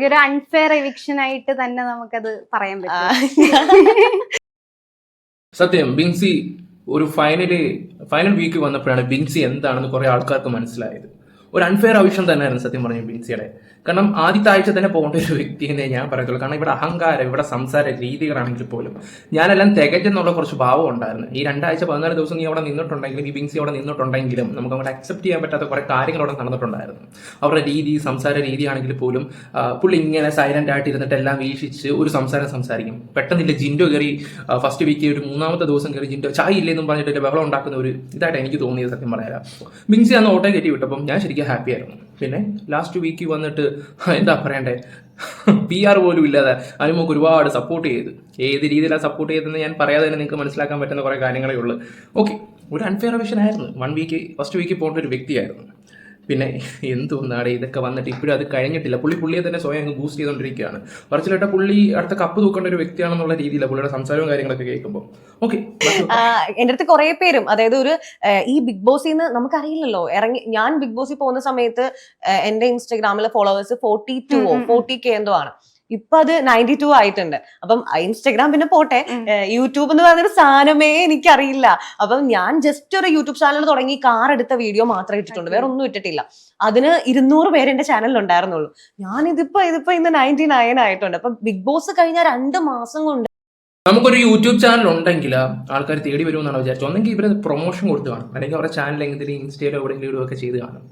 ശരിക്കും ഒരു unfair eviction ആയിട്ട് തന്നെ നമുക്കത് പറയാൻ പറ്റും. സത്യം ബിൻസി ഒരു ഫൈനൽ ഫൈനൽ വീക്ക് വന്നപ്പോഴാണ് ബിൻസി എന്താണെന്ന് കുറെ ആൾക്കാർക്ക് മനസ്സിലായത്. ഒരു അൺഫെയർ ആവശ്യം തന്നെയായിരുന്നു സത്യം പറഞ്ഞു ബിൻസിയുടെ കാരണം ആദ്യത്തെ ആഴ്ച തന്നെ പോകേണ്ട ഒരു വ്യക്തി എന്നേ ഞാൻ പറയത്തുള്ളൂ. കാരണം ഇവിടെ അഹങ്കാരം ഇവിടെ സംസാര രീതികളാണെങ്കിൽ പോലും ഞാനെല്ലാം തികച്ചെന്നുള്ള കുറച്ച് ഭാവം ഉണ്ടായിരുന്നു. ഈ രണ്ടാഴ്ച പതിനാല് ദിവസം നീ അവിടെ നിന്നിട്ടുണ്ടെങ്കിലും ഈ ബിൻസി അവിടെ നിന്നിട്ടുണ്ടെങ്കിലും നമുക്ക് അവിടെ അക്സെപ്റ്റ് ചെയ്യാൻ പറ്റാത്ത കുറെ കാര്യങ്ങൾ അവിടെ നടന്നിട്ടുണ്ടായിരുന്നു. അവരുടെ രീതി സംസാര രീതി ആണെങ്കിൽ പോലും പുള്ളി ഇങ്ങനെ സൈലന്റ് ആയിട്ട് ഇരുന്നിട്ട് എല്ലാം വീക്ഷിച്ച് ഒരു സംസാരം സംസാരിക്കും. പെട്ടെന്നില്ല ജിൻഡോ കയറി ഫസ്റ്റ് വീക്ക് ഒരു മൂന്നാമത്തെ ദിവസം കയറി ജിൻഡോ ചായ ഇല്ലെന്നും പറഞ്ഞിട്ട് ബഹളം ഉണ്ടാക്കുന്ന ഒരു ഇതായിട്ട് എനിക്ക് തോന്നിയത് സത്യം പറയാം ബിൻസി അന്ന് ഓട്ടോ കയറ്റി വിട്ടപ്പം ഞാൻ ശരിക്കും ഹാപ്പി ആയിരുന്നു പിന്നെ ലാസ്റ്റ് വീക്കിൽ വന്നിട്ട് എന്താ പറയണ്ടേ? പി ആർ പോലും ഇല്ലാതെ അനുമോക്ക് ഒരുപാട് സപ്പോർട്ട് ചെയ്ത്. ഏത് രീതിയിലാണ് സപ്പോർട്ട് ചെയ്തതെന്ന് ഞാൻ പറയാതെ തന്നെ നിങ്ങൾക്ക് മനസ്സിലാക്കാൻ പറ്റുന്ന കുറേ കാര്യങ്ങളേ ഉള്ളൂ. ഓക്കെ ഒരു അൺഫെയർ വിഷൻ ആയിരുന്നു. വൺ വീക്ക് ഫസ്റ്റ് വീക്കിൽ പോകേണ്ട ഒരു വ്യക്തിയായിരുന്നു. പിന്നെ എന്തുകൊണ്ടാണ് ഇതൊക്കെ വന്നിട്ട് ഇപ്പോഴും അത് കഴിഞ്ഞിട്ടില്ല. പുള്ളി പുള്ളിയെ തന്നെ സ്വയം അങ്ങ് ബൂസ്റ്റ് ചെയ്തുകൊണ്ടിരിക്കുകയാണ് പറച്ചിലേട്ട പുള്ളി അടുത്ത കപ്പ് തൂക്കേണ്ട ഒരു വ്യക്തിയാണെന്നുള്ള രീതിയിലാണ് പുള്ളിയുടെ സംസാരവും കാര്യങ്ങളൊക്കെ കേൾക്കുമ്പോൾ ഓക്കെ എന്റെ എന്റെ അടുത്ത് കുറേ പേരും അതായത് ഒരു ഈ ബിഗ് ബോസിൽ നിന്ന് നമുക്കറിയില്ലല്ലോ. ഇറങ്ങി ഞാൻ ബിഗ് ബോസിൽ പോകുന്ന സമയത്ത് എന്റെ എന്റെ ഇൻസ്റ്റഗ്രാമിലെ followers forty two forty K എന്തോ ആണ്. ഇപ്പൊ അത് നയന്റി ടു ആയിട്ടുണ്ട്. അപ്പം ഇൻസ്റ്റഗ്രാം പിന്നെ പോട്ടെ. യൂട്യൂബ് എന്ന് പറഞ്ഞൊരു സാധനമേ എനിക്കറിയില്ല. അപ്പം ഞാൻ ജസ്റ്റ് ഒരു യൂട്യൂബ് ചാനൽ തുടങ്ങി കാർ എടുത്ത വീഡിയോ മാത്രമേ ഇട്ടിട്ടുണ്ട്. വേറെ ഒന്നും ഇട്ടിട്ടില്ല. അതിന് ഇരുന്നൂറ് പേര് എന്റെ ചാനലിൽ ഉണ്ടായിരുന്നുള്ളൂ. ഞാൻ ഇതിപ്പോ ഇതിപ്പോ ഇന്ന് നയന്റി നയൻ ആയിട്ടുണ്ട്. അപ്പൊ ബിഗ് ബോസ് കഴിഞ്ഞ രണ്ട് മാസം കൊണ്ട് നമുക്കൊരു യൂട്യൂബ് ചാനൽ ഉണ്ടെങ്കിൽ ആൾക്കാർ തേടി വരുമെന്നാണ് വിചാരിച്ചത്. ഒന്നെങ്കിൽ ഇവർ പ്രൊമോഷൻ കൊടുത്ത് കാണും. അല്ലെങ്കിൽ അവരുടെ ചാനൽ എങ്കിലും ഇൻസ്റ്റയിലോ എവിടെയെങ്കിലും ഇടുകയൊക്കെ ചെയ്ത് കാണും.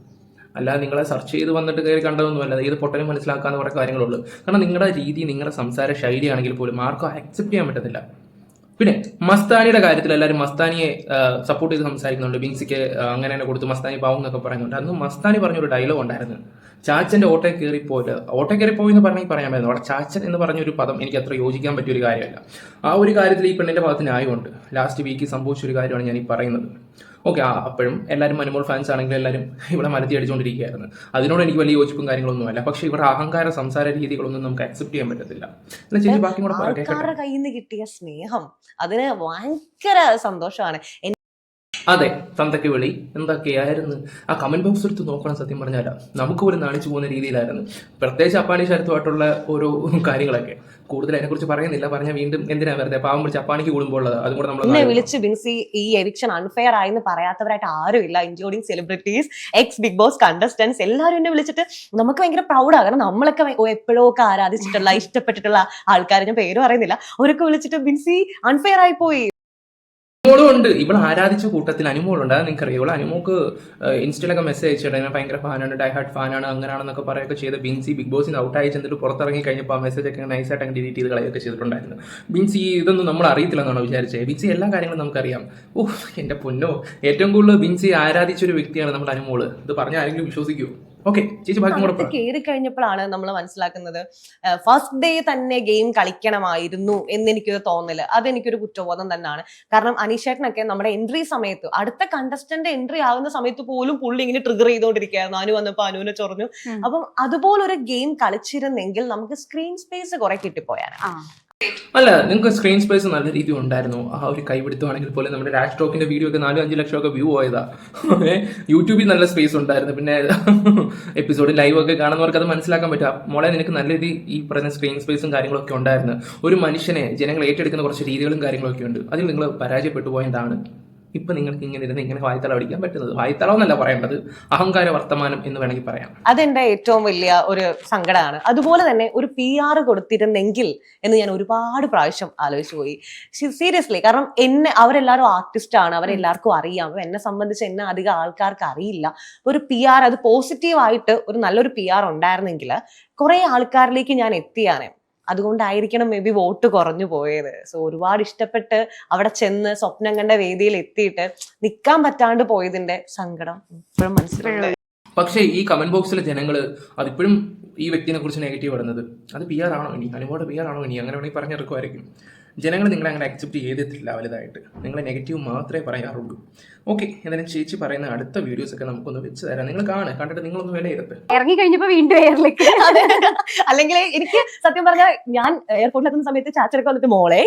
അല്ലാതെ നിങ്ങളെ സെർച്ച് ചെയ്ത് വന്നിട്ട് കയറി കണ്ടതൊന്നുമല്ല. ഏത് പൊട്ടനും മനസ്സിലാക്കാന്ന് കുറേ കാര്യങ്ങളുള്ളൂ. കാരണം നിങ്ങളുടെ രീതി നിങ്ങളുടെ സംസാര ശൈലി ആണെങ്കിൽ പോലും ആർക്കും അക്സെപ്റ്റ് ചെയ്യാൻ പറ്റത്തില്ല. പിന്നെ മസ്താനിയുടെ കാര്യത്തിൽ എല്ലാവരും മസ്താനിയെ സപ്പോർട്ട് ചെയ്ത് സംസാരിക്കുന്നുണ്ട്. ബിൻസിക്ക് ആ, അങ്ങനെ തന്നെ കൊടുത്ത് മസ്താനി പാവം എന്നൊക്കെ പറയുന്നുണ്ട്. അന്ന് മസ്താനി പറഞ്ഞൊരു ഡയലോഗ് ഉണ്ടായിരുന്നു. ചാച്ചന്റെ ഓട്ടോ കയറി പോയത് ഓട്ടോ കയറി പോയി എന്ന് പറഞ്ഞെങ്കിൽ പറയാമായിരുന്നു. അവിടെ ചാച്ചൻ എന്ന് പറഞ്ഞൊരു പദം എനിക്ക് അത്ര യോജിക്കാൻ പറ്റിയ ഒരു കാര്യമല്ല. ആ ഒരു കാര്യത്തിൽ ഈ പെണ്ണിന്റെ ഭാഗത്ത് ന്യായമുണ്ട്. ലാസ്റ്റ് വീക്കിൽ സംഭവിച്ച ഒരു കാര്യമാണ് ഞാൻ ഈ പറയുന്നത്. ഓക്കെ ആ അപ്പോഴും എല്ലാവരും മനുമോൾ ഫാൻസ് ആണെങ്കിൽ എല്ലാവരും ഇവിടെ മരത്തി അടിച്ചുകൊണ്ടിരിക്കുകയായിരുന്നു അതിനോട് എനിക്ക് വലിയ യോജിപ്പും കാര്യങ്ങളൊന്നും അല്ല പക്ഷെ ഇവരുടെ അഹങ്കാര സംസാര രീതികളൊന്നും നമുക്ക് അക്സെപ്റ്റ് ചെയ്യാൻ പറ്റത്തില്ല. ആൾക്കാരുടെ കയ്യിൽ കിട്ടിയ സ്നേഹം അതിന് ഭയങ്കര സന്തോഷമാണ്. അതെ തന്തയ്ക്ക് വിളി. എന്തൊക്കെയായിരുന്നു? ആ കമന്റ് ബോക്സ് എടുത്ത് നോക്കണം സത്യം പറഞ്ഞാല നമുക്ക് ഒരു നാണിച്ചു പോകുന്ന രീതിയിലായിരുന്നു. പ്രത്യേകിച്ച് അപ്പാണി ശരത്തുമായിട്ടുള്ള ഓരോ കാര്യങ്ങളൊക്കെ. കൂടുതൽ അതിനെക്കുറിച്ച് പറയുന്നില്ല. പറഞ്ഞാൽ വീണ്ടും എന്തിനാ വെറുതെ? പാവം പിടിച്ച് അപ്പാണിക്ക് കൂടുമ്പോൾ ഉള്ളത്. അതും കൂടെ നമ്മൾ വിളിച്ച് ബിൻസി ഈ എവിക്ഷൻ അൺഫെയർ ആയെന്ന് പറയാത്തവരായിട്ട് ആരും ഇല്ല. Including celebrities ex Bigg Boss contestants എല്ലാവരും എന്നെ വിളിച്ചിട്ട് നമുക്ക് ഭയങ്കര പ്രൗഡാണ് കാരണം നമ്മളൊക്കെ എപ്പോഴും ഒക്കെ ആരാധിച്ചിട്ടുള്ള ഇഷ്ടപ്പെട്ടിട്ടുള്ള ആൾക്കാർ ഞാൻ പേര് പറയുന്നില്ല. അവരൊക്കെ വിളിച്ചിട്ട് ബിൻസി അൺഫെയർ ആയി പോയി. അനുമോളും ഉണ്ട്. ഇവൾ ആരാധിച്ച കൂട്ടത്തിൽ അനുമോളുണ്ട്. അത് നിങ്ങൾക്കറിയാം. ഇവൾ അനുമോക്ക് ഇൻസ്റ്റയിലൊക്കെ മെസ്സേജ് അയച്ചിട്ട് ഞാൻ ഭയങ്കര ഫാനാണ്. ഡൈ ഹാർട്ട് ഫാനാണ്. അങ്ങനെയാണെന്നൊക്കെ പറയുകയൊക്കെ ചെയ്ത് ബിൻസി ബിഗ് ബോസിന് ഔട്ടായി ചെന്നിട്ട് പുറത്തിറങ്ങി കഴിഞ്ഞപ്പോൾ ആ മെസ്സേജ് ഒക്കെ നൈസായിട്ട് അങ്ങ് ഡിലീറ്റ് ചെയ്ത് കളയൊക്കെ ചെയ്തിട്ടുണ്ടായിരുന്നു. ബിൻസി ഇതൊന്നും നമ്മൾ അറിയത്തില്ലെന്നാണ് വിചാരിച്ചത്? ബിൻസി എല്ലാ കാര്യങ്ങളും നമുക്കറിയാം. ഓ എന്റെ പൊന്നോ. ഏറ്റവും കൂടുതൽ ബിൻസി ആരാധിച്ച ഒരു വ്യക്തിയാണ് നമ്മുടെ അനുമോൾ. ഇത് പറഞ്ഞാൽ ആരെങ്കിലും വിശ്വസിക്കുമോ ഓക്കെ ചേച്ചി ബാക്കി കൂടെ അകത്ത് പറ. കയറി കഴിഞ്ഞപ്പോഴാണ് നമ്മൾ മനസ്സിലാക്കുന്നത് ഫസ്റ്റ് ഡേ തന്നെ ഗെയിം കളിക്കണമായിരുന്നു എന്ന് എനിക്കൊരു തോന്നൽ. അതെനിക്കൊരു കുറ്റബോധം തന്നെയാണ് കാരണം അനീഷേട്ടനൊക്കെ നമ്മുടെ എൻട്രി സമയത്ത് അടുത്ത കണ്ടസ്റ്റന്റ് എൻട്രി ആവുന്ന സമയത്ത് പോലും പുള്ളി ഇങ്ങനെ ട്രിഗർ ചെയ്തുകൊണ്ടിരിക്കുകയായിരുന്നു അനു വന്നപ്പോ അനുവിനെ ചൊറഞ്ഞു. അപ്പം അതുപോലൊരു ഗെയിം കളിച്ചിരുന്നെങ്കിൽ നമുക്ക് സ്ക്രീൻ സ്പേസ് കുറെ കിട്ടിപ്പോയാണ് ആ. അല്ല നിങ്ങൾക്ക് സ്ക്രീൻ സ്പേസ് നല്ല രീതി ഉണ്ടായിരുന്നു. ആ ഒരു കൈപിടുത്തുവാണെങ്കിൽ പോലും നമ്മുടെ രാജ് ടോക്കിന്റെ വീഡിയോ ഒക്കെ നാലും അഞ്ച് ലക്ഷം ഒക്കെ വ്യൂ ആയതാ യൂട്യൂബിൽ നല്ല സ്പേസ് ഉണ്ടായിരുന്നു. പിന്നെ എപ്പിസോഡ് ലൈവ് ഒക്കെ കാണുന്നവർക്ക് അത് മനസ്സിലാക്കാൻ പറ്റും. മോളെ നിനക്ക് നല്ല രീതി ഈ പറഞ്ഞ സ്ക്രീൻ സ്പേസും കാര്യങ്ങളൊക്കെ ഉണ്ടായിരുന്നു. ഒരു മനുഷ്യനെ ജനങ്ങൾ ഏറ്റെടുക്കുന്ന കുറച്ച് രീതികളും കാര്യങ്ങളൊക്കെ ഉണ്ട്. അതിൽ നിങ്ങൾ പരാജയപ്പെട്ടു പോയതാണ്. ഇപ്പൊ നിങ്ങൾക്ക് ഇങ്ങനെ ഇരുന്ന് ഇങ്ങനെ വായ്ത്തല പഠിക്കാൻ പറ്റുന്നത്. വായ്ത്തളം എന്നല്ല പറയേണ്ടത് അഹങ്കാര വർത്തമാനം എന്ന് വേണമെങ്കിൽ പറയാം. അതെന്റെ ഏറ്റവും വലിയ ഒരു സങ്കടമാണ്. അതുപോലെ തന്നെ ഒരു പി ആർ കൊടുത്തിരുന്നെങ്കിൽ എന്ന് ഞാൻ ഒരുപാട് പ്രാവശ്യം ആലോചിച്ചു പോയി. സീരിയസ്ലി കാരണം എന്നെ അവരെല്ലാവരും ആർട്ടിസ്റ്റ് ആണ്. അവരെല്ലാവർക്കും അറിയാം. എന്നെ സംബന്ധിച്ച് എന്നെ അധികം ആൾക്കാർക്ക് അറിയില്ല. ഒരു പി ആർ അത് പോസിറ്റീവ് ആയിട്ട് ഒരു നല്ലൊരു പി ആർ ഉണ്ടായിരുന്നെങ്കിൽ കുറെ ആൾക്കാരിലേക്ക് ഞാൻ എത്തിയാനെ. അതുകൊണ്ടായിരിക്കണം മേ ബി വോട്ട് കുറഞ്ഞു പോയത്. സോ ഒരുപാട് ഇഷ്ടപ്പെട്ട് അവിടെ ചെന്ന് സ്വപ്നം കണ്ട വേദിയിൽ എത്തിയിട്ട് നിൽക്കാൻ പറ്റാണ്ട് പോയതിന്റെ സങ്കടം ഇപ്പോഴും മനസ്സിലുണ്ട്. പക്ഷേ ഈ കമന്റ് ബോക്സിലെ ജനങ്ങൾ അതിപ്പോഴും ഈ വ്യക്തിനെ കുറിച്ച് നെഗറ്റീവ് ഇടുന്നത്. അത് പി ആർ ആണോ ഇനി? അനുമോടെ പി ആർ ആണോ ഇനി? അങ്ങനെ വേണമെങ്കിൽ പറഞ്ഞെടുക്കുമായിരിക്കും ജനങ്ങൾ നിങ്ങളെ അങ്ങനെ അക്സെപ്റ്റ് ചെയ്തിട്ടില്ല വലുതായിട്ട്. നിങ്ങൾ നെഗറ്റീവ് മാത്രമേ പറയാറുള്ളൂ. ഓക്കെ എന്തായാലും ചേച്ചി പറയുന്ന അടുത്ത വീഡിയോസ് ഒക്കെ നമുക്കൊന്ന് വെച്ച് തരാം. നിങ്ങൾ കാണുക കണ്ടിട്ട് നിങ്ങളൊന്ന് വിലയിരുത്ത്. ഇറങ്ങി കഴിഞ്ഞപ്പോൾ വീണ്ടും എയറിലേക്ക്. അല്ലെങ്കിൽ എനിക്ക് സത്യം പറഞ്ഞാൽ ഞാൻ എയർപോർട്ടിൽ എത്തുന്ന സമയത്ത് ചാച്ചറൊക്കെ വന്നിട്ട് മോളെ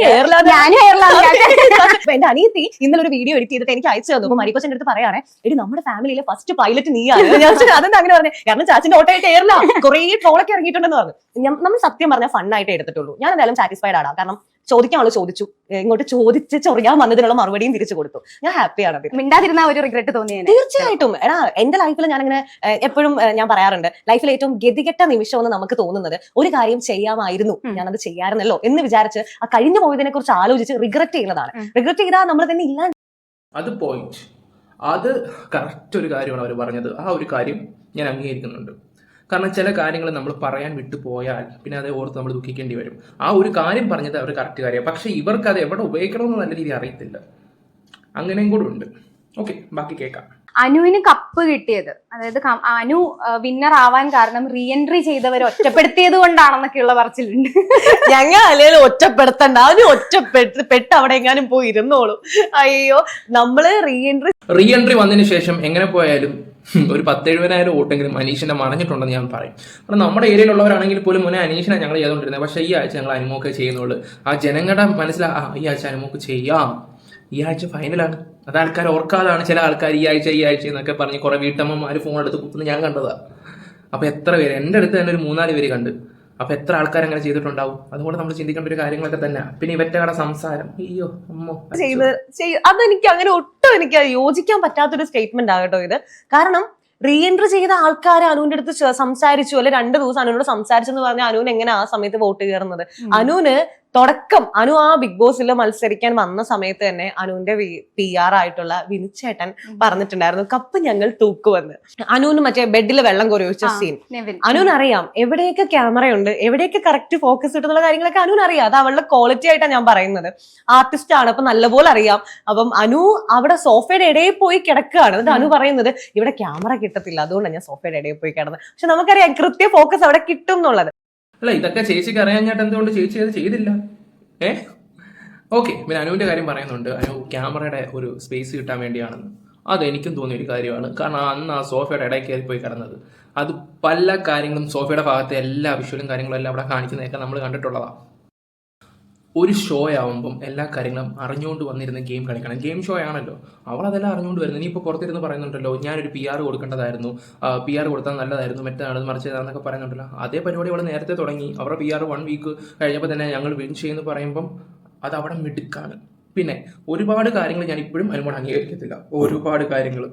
എന്റെ അനിയത്തി ഇന്നലെ ഒരു വീഡിയോ എഡിറ്റ് ചെയ്തിട്ട് എനിക്ക് അയച്ചു തന്നു. മരിക്കോച്ചന്റെ അടുത്ത് പറയാണേ എടി നമ്മുടെ ഫാമിലിയിലെ ഫസ്റ്റ് പൈലറ്റ് നീയാണ്. ഞാൻ അതെന്താ അങ്ങനെ പറഞ്ഞു? കാരണം ചാച്ചിന്റെ ഓട്ടോയിട്ട് എയർലാ കുറേ ട്രോളൊക്കെ ഇറങ്ങിയിട്ടുണ്ടെന്ന് പറഞ്ഞു. നമ്മൾ സത്യം പറഞ്ഞാൽ ഫണ്ണായിട്ട് എടുത്തിട്ടുള്ളൂ. ഞാൻ എന്തായാലും സാറ്റിസ്ഫൈഡ് ആടാം. കാരണം ചോദിക്കാനുള്ളത് ചോദിച്ചു. ഇങ്ങോട്ട് ചോദിച്ച് ചൊറിയാൻ വന്നതിനുള്ള മറുപടിയും തിരിച്ചു കൊടുത്തു. ഞാൻ ഹാപ്പിയാണ് അതിൽ മിണ്ടാതിരുന്ന ഒരു റിഗ്രറ്റ് തോന്നിയത് തീർച്ചയായിട്ടും. എടാ എന്റെ ലൈഫിൽ ഞാൻ അങ്ങനെ എപ്പോഴും ഞാൻ പറയാറുണ്ട് ലൈഫിൽ ഏറ്റവും ഗതികെട്ട നിമിഷം എന്ന് നമുക്ക് തോന്നുന്നത്. ഒരു കാര്യം ചെയ്യാമായിരുന്നു. ഞാൻ ഞാനത് ചെയ്യാറുന്നല്ലോ എന്ന് വിചാരിച്ച് ആ കഴിഞ്ഞു പോയതിനെ കുറിച്ച് ആലോചിച്ച് റിഗ്രറ്റ് ചെയ്യുന്നതാണ് റിഗ്രറ്റ് ചെയ്താൽ നമ്മൾ തന്നെ ഇല്ല അത് പോയിന്റ് അത് കറക്റ്റ് ഒരു കാര്യമാണ് അവർ പറഞ്ഞത്. ആ ഒരു കാര്യം ഞാൻ അംഗീകരിക്കുന്നുണ്ട്. കാരണം ചില കാര്യങ്ങൾ നമ്മൾ പറയാൻ വിട്ടു പോയാൽ പിന്നെ അത് ഓർത്ത് നമ്മൾ ദുഃഖിക്കേണ്ടി വരും. ആ ഒരു കാര്യം പറഞ്ഞത് അവർ കറക്റ്റ് കാര്യമാണ്. പക്ഷെ ഇവർക്ക് അത് എവിടെ ഉപയോഗിക്കണമെന്ന് നല്ല രീതിയിൽ അറിയത്തില്ല. അങ്ങനെയും കൂടെ ഉണ്ട്. ഓക്കെ ബാക്കി കേൾക്കാം. അനുവിന് കപ്പ് കിട്ടിയത്. അതായത് അനു വിന്നർ ആവാൻ കാരണം റീഎൻട്രി എൻട്രി ചെയ്തവരെ ഒറ്റപ്പെടുത്തിയത് കൊണ്ടാണെന്നൊക്കെയുള്ള പറച്ചിലുണ്ട്. ഞങ്ങൾ അല്ലെങ്കിൽ ഒറ്റപ്പെടുത്തണ്ട. അവന് ഒറ്റപ്പെട്ട് പെട്ട് അവിടെ എങ്ങാനും പോയി ഇരുന്നോളൂ. അയ്യോ നമ്മൾ റീഎൻട്രി റീഎൻട്രി റീ എൻട്രി വന്നതിന് ശേഷം എങ്ങനെ പോയാലും ഒരു പത്തെഴുപതിനായിരം വോട്ടെങ്കിലും അനീഷിനെ മറഞ്ഞിട്ടുണ്ടെന്ന് ഞാൻ പറയും. കാരണം നമ്മുടെ ഏരിയയിലുള്ളവരാണെങ്കിൽ പോലും മുന്നേ അനീഷിനെ ഞങ്ങൾ ചെയ്തുകൊണ്ടിരുന്നത്. പക്ഷേ ഈ ആഴ്ച ഞങ്ങൾ അനുമോക്കെ ചെയ്യുന്നുള്ളൂ. ആ ജനങ്ങളുടെ മനസ്സിലാ ഈ ആഴ്ച അനുമോക്ക് ചെയ്യാം. ഈ ആഴ്ച ഫൈനലാണ് അത് ആൾക്കാർ ഓർക്കാതാണ് ചില ആൾക്കാർ ഈ ആഴ്ച ഈ ആഴ്ച എന്നൊക്കെ പറഞ്ഞ് കുറെ വീട്ടമ്മമാർ ഫോൺ എടുത്ത് കുത്തുന്നത് ഞാൻ കണ്ടതാ. അപ്പൊ എത്ര പേര് എന്റെ അടുത്ത് തന്നെ ഒരു മൂന്നാൽ പേര് കണ്ട്. അപ്പൊ എത്ര ആൾക്കാർ അങ്ങനെ ചെയ്തിട്ടുണ്ടാവും? അതുകൊണ്ട് നമ്മൾ ചിന്തിക്കേണ്ട ഒരു കാര്യങ്ങളൊക്കെ തന്നെ. പിന്നെ ഇവറ്റ കട സംസാരം. അയ്യോ അമ്മോ. അതെനിക്ക് അങ്ങനെ ഒട്ടും എനിക്ക് യോജിക്കാൻ പറ്റാത്തൊരു സ്റ്റേറ്റ്മെന്റ് ആകട്ടോ ഇത്. കാരണം റീഎൻട്രി ചെയ്ത ആൾക്കാർ അനുവിന്റെ അടുത്ത് സംസാരിച്ചു. അല്ലെ രണ്ട് ദിവസം അനുവിനോട് സംസാരിച്ചെന്ന് പറഞ്ഞാൽ അനുവിന് എങ്ങനെ ആ സമയത്ത് വോട്ട് കയറുന്നത്? അനുവിന് തുടക്കം. അനു ആ ബിഗ് ബോസിൽ മത്സരിക്കാൻ വന്ന സമയത്ത് തന്നെ അനുവിന്റെ പി ആർ ആയിട്ടുള്ള വിനിച്ചേട്ടൻ പറഞ്ഞിട്ടുണ്ടായിരുന്നു കപ്പ് ഞങ്ങൾ തൂക്കുവന്ന്. അനുവിന് മറ്റേ ബെഡിൽ വെള്ളം കോരി വെച്ച സീൻ അനുവിന് അറിയാം എവിടെയൊക്കെ ക്യാമറയുണ്ട് എവിടെയൊക്കെ കറക്റ്റ് ഫോക്കസ് കിട്ടുന്നുള്ള കാര്യങ്ങളൊക്കെ അനുവിന് അറിയാം അത് അവളുടെ ക്വാളിറ്റി ആയിട്ടാണ് ഞാൻ പറയുന്നത്. ആർട്ടിസ്റ്റ് ആണ് അപ്പൊ നല്ലപോലെ അറിയാം. അപ്പം അനു അവിടെ സോഫയുടെ ഇടയിൽ പോയി കിടക്കുകയാണ്. എന്നിട്ട് അനു പറയുന്നത് ഇവിടെ ക്യാമറ കിട്ടത്തില്ല അതുകൊണ്ടാണ് ഞാൻ സോഫയുടെ ഇടയിൽ പോയി കിടന്നത്. പക്ഷെ നമുക്കറിയാം കൃത്യ ഫോക്കസ് അവിടെ കിട്ടും എന്നുള്ളത്. അല്ല ഇതൊക്കെ ചേച്ചിക്ക് അറിയാൻ ഞാൻ എന്തുകൊണ്ട് ചേച്ചി അത് ചെയ്തില്ല? ഏ? ഓക്കെ പിന്നെ അനുവിന്റെ കാര്യം പറയുന്നുണ്ട്. അനു ക്യാമറയുടെ ഒരു സ്പേസ് കിട്ടാൻ വേണ്ടിയാണെന്ന്. അതെനിക്കും തോന്നിയ ഒരു കാര്യമാണ്. കാരണം അന്ന് ആ സോഫയുടെ ഇടയ്ക്ക് കയറി പോയി കിടന്നത്. അത് പല കാര്യങ്ങളും സോഫയുടെ ഭാഗത്തെ എല്ലാ വിഷ്വലും കാര്യങ്ങളും എല്ലാം അവിടെ കാണിക്കുന്നതൊക്കെ നമ്മൾ കണ്ടിട്ടുള്ളതാണ് ഒരു ഷോ ആവുമ്പം എല്ലാ കാര്യങ്ങളും അറിഞ്ഞുകൊണ്ട് വന്നിരുന്ന ഗെയിം കളിക്കണം. ഗെയിം ഷോ ആണല്ലോ. അവൾ അതെല്ലാം അറിഞ്ഞുകൊണ്ട് വരുന്നത്. ഇനിയിപ്പോൾ പുറത്തിരുന്ന് പറയുന്നുണ്ടല്ലോ ഞാനൊരു പി ആർ കൊടുക്കേണ്ടതായിരുന്നു. പി ആർ കൊടുത്താൽ നല്ലതായിരുന്നു. മറ്റാണ് മറിച്ചതാണെന്നൊക്കെ പറയുന്നുണ്ടല്ലോ. അതേ പരിപാടി അവൾ നേരത്തെ തുടങ്ങി. അവരുടെ പി ആർ വൺ വീക്ക് കഴിഞ്ഞപ്പോൾ തന്നെ ഞങ്ങൾ വിൻ ചെയ്യുമെന്ന് പറയുമ്പം അത് അവിടെ മിടുക്കാണ്. പിന്നെ ഒരുപാട് കാര്യങ്ങൾ ഞാൻ ഇപ്പോഴും അനുമോട് അംഗീകരിക്കത്തില്ല. ഒരുപാട് കാര്യങ്ങൾ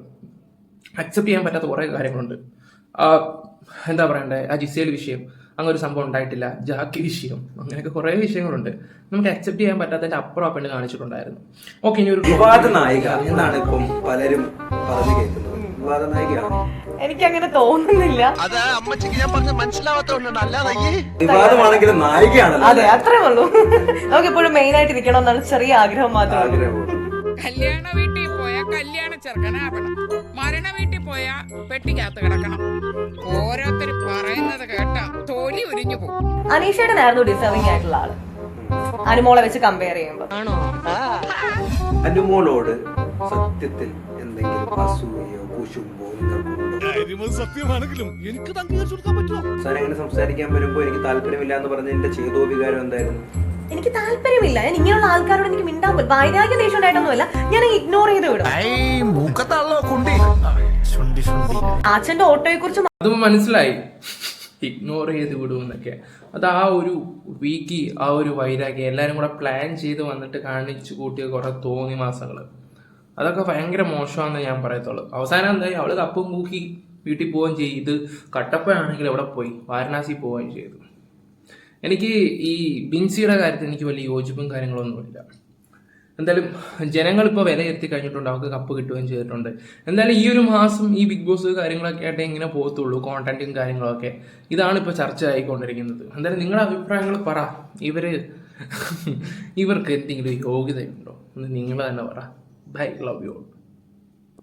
അക്സെപ്റ്റ് ചെയ്യാൻ പറ്റാത്ത കുറേ കാര്യങ്ങളുണ്ട്. എന്താ പറയണ്ടേ? ആ ജിസേൽ വിഷയം. അങ്ങനെ ഒരു സംഭവം ഉണ്ടായിട്ടില്ല. ജാക്കി വിഷയം. അങ്ങനെയൊക്കെ കുറേ വിഷയങ്ങളുണ്ട്. നമുക്ക് അക്സെപ്റ്റ് ചെയ്യാൻ പറ്റാത്തതിന്റെ അപ്പുറം ആ പെണ്ണ് കാണിച്ചിട്ടുണ്ടായിരുന്നു. ഓക്കെ ഇനി ഒരു വിവാദ നായിക എന്നാണ് ഇപ്പം പലരും പറഞ്ഞു കേൾക്കുന്നത്. വിവാദ നായികയാണ്? എനിക്ക് അങ്ങനെ തോന്നുന്നില്ല. അത് അമ്മച്ചിക്ക് ഞാൻ പറഞ്ഞ മനസ്സിലാവാത്തതുകൊണ്ടാണ് അല്ലാതെ വിവാദമാണെങ്കിലും നായികയാണല്ലോ അതെ അത്രേ ഉള്ളൂ. നമുക്ക് എപ്പോഴും മെയിൻ ആയിട്ട് ഇരിക്കണം എന്നാണ് ചെറിയ ആഗ്രഹം മാത്രമേ കല്യാണ വീട്ടിൽ പോയാ കല്യാണ ചെറുക്കനാവണം മരണ വീട്ടിൽ പോയാ പെട്ടിക്കകത്ത് കിടക്കണം. ഓരോരുത്തർ പറയുന്നത് കേട്ടാ. തൊലി ഉരിഞ്ഞു പോകും. അനീഷേട്ടനായിരുന്നു ഡിസേർവിംഗ് ആയിട്ടുള്ള ആൾ. അനുമോളെ വെച്ച് കമ്പയർ ചെയ്യുമ്പോ. അനുമോളോട് സത്യത്തിൽ എന്തെങ്കിലും കുശുമ്പോ സത്യമാണെങ്കിലും എനിക്ക് അങ്ങനെ സംസാരിക്കാൻ വരുമ്പോ എനിക്ക് താല്പര്യമില്ല എന്ന് പറഞ്ഞ എന്റെ ചേതോ വികാരം എന്തായിരുന്നു? എനിക്ക് താല്പര്യമില്ല. ഞാൻ ഇങ്ങനെയുള്ള ആൾക്കാരോട് എനിക്ക് മിണ്ടാൻ പോലും വൈരാഗ്യ ദേഷ്യം ഉണ്ടായിട്ടൊന്നുമില്ല ഞാൻ ഇഗ്നോർ ചെയ്ത് വിടും. അച്ഛന്റെ ഓട്ടോയെ കുറിച്ച് അതും മനസ്സിലായി. ഇഗ്നോർ ചെയ്ത് വിടുമെന്നൊക്കെ. അത് ആ ഒരു വീക്കി ആ ഒരു വൈരാഗ്യം എല്ലാവരും കൂടെ പ്ലാൻ ചെയ്ത് വന്നിട്ട് കാണിച്ചു കൂട്ടിയ കുറെ തോന്നി മാസങ്ങൾ അതൊക്കെ ഭയങ്കര മോശമാണെന്ന് ഞാൻ പറയത്തുള്ളൂ. അവസാനം എന്തായി? അവൾ കപ്പും കൂക്കി വീട്ടിൽ പോവുകയും ചെയ്ത്. കട്ടപ്പയാണെങ്കിൽ അവിടെ പോയി. വാരണാസി പോവുകയും ചെയ്തു. എനിക്ക് ഈ ബിൻസിയുടെ കാര്യത്തിൽ എനിക്ക് വലിയ യോജിപ്പും കാര്യങ്ങളൊന്നുമില്ല. എന്തായാലും ജനങ്ങൾ ഇപ്പോൾ വിലയിരുത്തി കഴിഞ്ഞിട്ടുണ്ട്. അവർക്ക് കപ്പ് കിട്ടുകയും ചെയ്തിട്ടുണ്ട്. എന്തായാലും ഈ ഒരു മാസം ഈ ബിഗ് ബോസ് കാര്യങ്ങളൊക്കെ ആയിട്ട് ഇങ്ങനെ പോകത്തുള്ളൂ. കോണ്ടന്റും കാര്യങ്ങളൊക്കെ. ഇതാണ് ഇപ്പോൾ ചർച്ച ആയിക്കൊണ്ടിരിക്കുന്നത്. എന്തായാലും നിങ്ങളുടെ അഭിപ്രായങ്ങൾ പറ. ഇവർ ഇവർക്ക് എന്തെങ്കിലും യോഗ്യതയുണ്ടോ? എന്ന് നിങ്ങൾ തന്നെ പറ. Bye love you